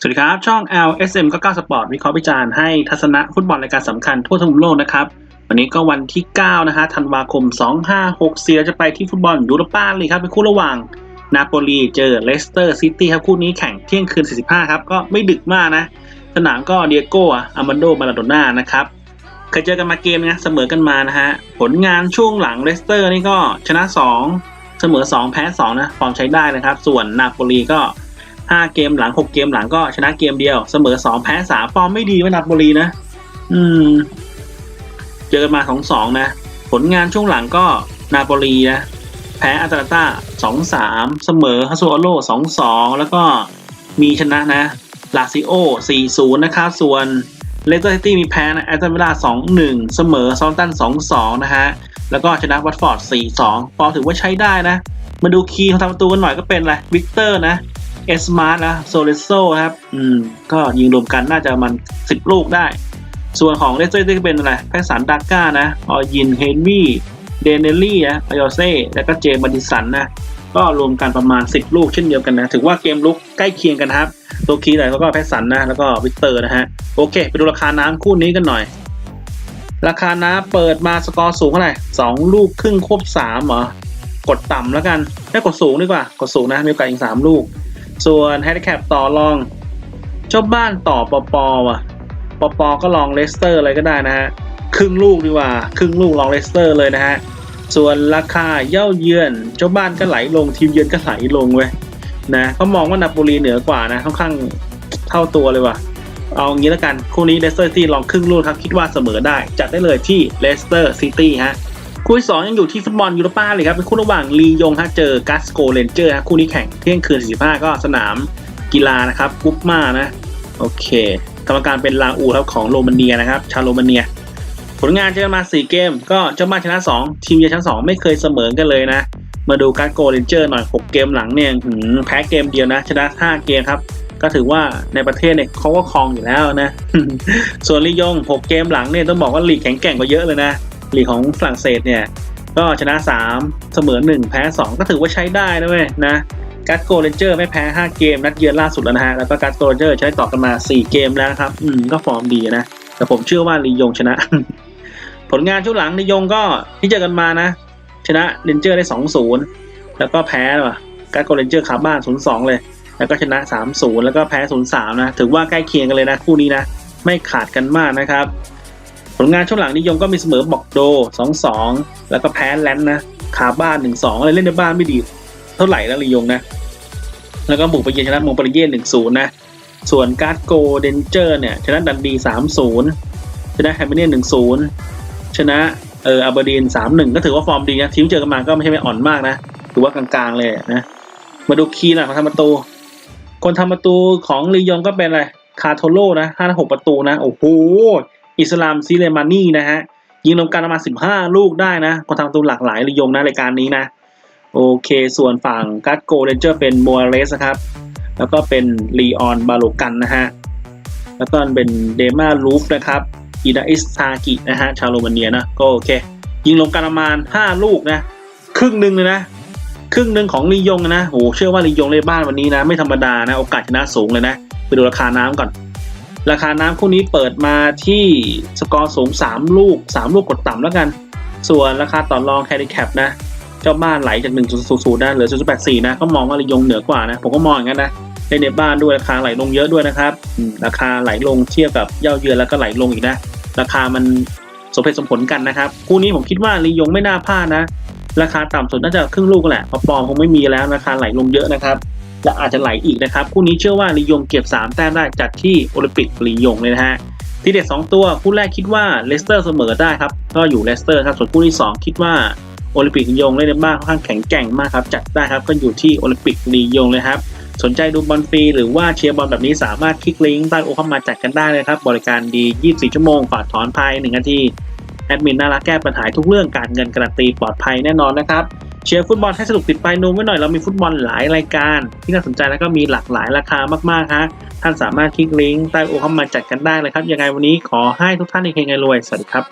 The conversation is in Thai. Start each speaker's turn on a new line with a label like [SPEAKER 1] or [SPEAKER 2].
[SPEAKER 1] สวัสดีครับ ช่อง LSM ก็9 Sport วิเคราะห์วิจารณ์ให้ทัศนะฟุตบอลรายการสำคัญทั่วทั้งโลกนะครับ วันนี้ก็วันที่ 9 นะฮะธันวาคม 2564เราจะไปที่ฟุตบอลยูโรปาเลีกครับ เป็นคู่ระหว่างนาโปลีเจอเลสเตอร์ซิตี้ครับ คู่นี้แข่งเที่ยงคืน 45 ครับ ก็ไม่ดึกมากนะ สนามก็เดียโก้อามันโดมาราโดน่านะครับเคยเจอกันมาเกมนะเสมอกันมานะฮะผลงานช่วงหลังเลสเตอร์นี่ก็ชนะ 2 เสมอ 2 แพ้ 2 นะฟอร์มใช้ได้นะครับ ส่วนนาโปลีก็ 5 เกมหลัง 6 เกมหลังก็ชนะเกมเดียว เสมอ 2 แพ้ 3 ฟอร์มไม่ดีไว้นาโปลีนะ อืม เจอกันมา 2-2 นะ ผลงานช่วงหลังก็นาโปลีนะ แพ้อาตาลาต้า2-3 เสมอฮัสโซโอโล2-2 แล้วก็มีชนะนะลาซิโอ 4-0 นะครับ ส่วนเลสเตอร์ซิตี้มีแพ้นะแอตตันวิลล่า2-1 เสมอซอนตัน 2-2 นะฮะ แล้วก็ชนะวัตฟอร์ด 4-2 ฟอร์มถือว่าใช้ได้นะ มาดูคีย์ของทำประตูกันหน่อยก็เป็นอะไรวิกเตอร์นะ เอสมาร์ทนะโซเลโซครับ อืม ก็ยิงรวมกันน่าจะมัน10ลูกได้ ส่วนของเลสเตอร์ก็เป็นอะไรแพคสันดาก้านะออยินเฮนวี่เดนเนลลี่นะอายอเซ่แล้วก็เจมบันดิสันนะก็รวมกันประมาณ 10 ลูกเช่นเดียวกันนะ ถือว่าเกมลุกใกล้เคียงกันนะครับ ตัวคีย์หน่อยเขาก็แพคสันนะ แล้วก็วิกเตอร์นะฮะ โอเค ไปดูราคาน้ำคู่นี้กันหน่อย ราคาน้ำเปิดมาสกอร์สูงเท่าไหร่สองลูกครึ่งควบสามเหรอ กดต่ำแล้วกันไม่กดสูงดีกว่า กดสูงนะ มีโอกาสอีกสามลูก ส่วนแฮนด์แคปต่อรองเจ้าบ้านต่อปอปอว่ะปอปอก็ลองเลสเตอร์อะไรก็ได้นะฮะครึ่งลูกดีกว่า ครึ่งลูกลองเลสเตอร์เลยนะฮะส่วนราคาเย่าเยือนเจ้าบ้านก็ไหลลงทีมเยือนก็ไหลลงเว้ยนะเขามองว่านาโปลีเหนือกว่านะค่อนข้างเท่าตัวเลยว่ะ เอางี้แล้วกัน คู่นี้เลสเตอร์ซิตี้ลองครึ่งลูกครับคิดว่าเสมอได้ จัดได้เลยที่เลสเตอร์ซิตี้ฮะ คู่ที่สองยังอยู่ที่ฟุตบอลยูโรป้าเลยครับเป็นคู่ระหว่างลียงฮะเจอกัสโกเรนเจอร์ฮะคู่นี้แข่งเที่ยงคืน 45 ก็สนามกีฬานะครับกุ๊ปมานะโอเคกรรมการเป็นลาอูครับของโรมาเนียนะครับ ชาวโรมาเนีย ผลงานเจอมา 4 เกม ก็เจ้าบ้านชนะ 2 ทีมเยือนชนะ2ไม่เคยเสมอกันเลยนะ มาดูกัสโกเรนเจอร์หน่อย 6 เกมหลังเนี่ยแพ้เกมเดียวนะ ชนะ 5 เกมครับก็ถือว่าในประเทศเนี่ยเขาก็ครองอยู่แล้วนะ ส่วนลียง 6 เกมหลังเนี่ยต้องบอกว่าลีกแข็งแกร่งกว่าเยอะเลยนะ ลีกของฝรั่งเศสเนี่ย ก็ชนะ 3 เสมอ 1 แพ้ 2 ก็ถือว่าใช้ได้นะเว้ยนะกัสโกเรนเจอร์ไม่แพ้ 5 เกม นัดเยือนล่าสุดแล้วนะฮะ แล้วก็กัสโกเรนเจอร์ใช้ต่อกันมา 4 เกมแล้วครับ อืม ก็ฟอร์มดีนะ แต่ผมเชื่อว่าลียงชนะ ผลงานช่วงหลังลียงก็ที่เจอกันมานะ ชนะเรนเจอร์ได้ 2-0 แล้วก็แพ้ว่ะกัสโกเรนเจอร์ขาบ้าน 0-2 เลย แล้วก็ชนะ 3-0 แล้วก็แพ้ 0-3 นะ ถือว่าใกล้เคียงกันเลยนะคู่นี้นะ ไม่ขาดกันมากนะครับ ผลงานช่วงหลังนิยมก็มีเสมอบอกโด 2-2 แล้วก็แพ้แลนด์นะขาบ้าน 1-2 อะไรเล่นในบ้านไม่ดี เท่าไหร่แล้วลียงนะ แล้วก็บุกไปเยือนชนะมงปรีเย่1-0 นะ ส่วนการ์ดโกเดนเจอร์เนี่ยชนะดันดี 3-0 ชนะแฮมเบเนียน1-0 ชนะเอออาเบอร์ดีน3-1 ก็ถือว่าฟอร์มดีนะทีมเจอกันมาก็ไม่ใช่ไม่อ่อนมากนะถือว่ากลางๆเลยนะมาดูคีย์หน่อยของทำประตู คนทำประตูของลียงก็เป็นอะไรคาโทโร่นะ5 6ประตูนะ โอ้โห อิสลามซิเลมานี่นะฮะยิงรวมกันประมาณ 15 ลูกได้นะคนทำประตูหลากหลายลียงนะรายการนี้นะ โอเค ส่วนฝั่งกัตโกเรนเจอร์เป็นโมเรสครับ แล้วก็เป็นลีออนบาโลกันนะฮะ แล้วก็เป็นเดมาลูฟนะครับอินาอิสทากินะฮะชาวโรมาเนียนะก็โอเค ยิงรวมกันประมาณ 5 ลูกนะ ครึ่งหนึ่งเลยนะ ครึ่งหนึ่งของลียงนะโหเชื่อว่าลียงเล่นบ้านวันนี้นะ ไม่ธรรมดานะ โอกาสชนะสูงเลยนะ ไปดูราคาน้ำก่อน ราคาน้ำคู่นี้เปิดมาที่สกอร์สูง 3 ลูก 3 ลูกกดต่ำแล้วกัน ส่วนราคาต่อรองแคริแคปนะ เจ้าบ้านไหลจาก 1.00นะเหลือ 0.84 นะ ก็มองว่าลียงเหนือกว่านะ ผมก็มองอย่างนั้นนะเล่นในบ้านด้วยราคาไหลลงเยอะด้วยนะครับ ราคาไหลลงเทียบกับเย่าเยือนแล้วก็ไหลลงอีกนะ ราคามันสมเหตุสมผลกันนะครับ คู่นี้ผมคิดว่าลียงไม่น่าพลาดนะ ราคาต่ำสุดน่าจะครึ่งลูกแหละพราะปอมคงไม่มีแล้วราคาไหลลงเยอะนะครับ และอาจจะไหลอีกนะครับ คู่นี้เชื่อว่าลียงเก็บ 3 แต้มได้จากที่โอลิมปิกลียงเลยนะฮะทีเด็ด2ตัวคู่แรกคิดว่าเลสเตอร์เสมอได้ครับก็อยู่เลสเตอร์ครับส่วนคู่ที่ 2 คิดว่าโอลิมปิกลียงเล่นในบ้านค่อนข้างแข็งแกร่งมากครับจัดได้ครับก็อยู่ที่โอลิมปิกลียงเลยครับสนใจดูบอลฟรีหรือว่าเชียร์บอลแบบนี้สามารถคลิกลิงก์ใต้โอเข้ามาจัดกันได้เลยครับ บริการดี 24 ชั่วโมงฝากถอนภาย1นาทีแอดมินน่ารักแก้ปัญหาทุกเรื่องการเงินการันตีปลอดภัยแน่นอนนะครับ เชียร์ฟุตบอลให้สนุกติดปลายนูไว้หน่อยเรามีฟุตบอลหลายรายการ ที่น่าสนใจแล้วก็มีหลากหลายราคามากๆฮะท่านสามารถคลิกลิงก์ใต้โอเข้ามาจัดกันได้เลยครับยังไงวันนี้ขอให้ทุกท่านเฮงๆรวยสวัสดีครับ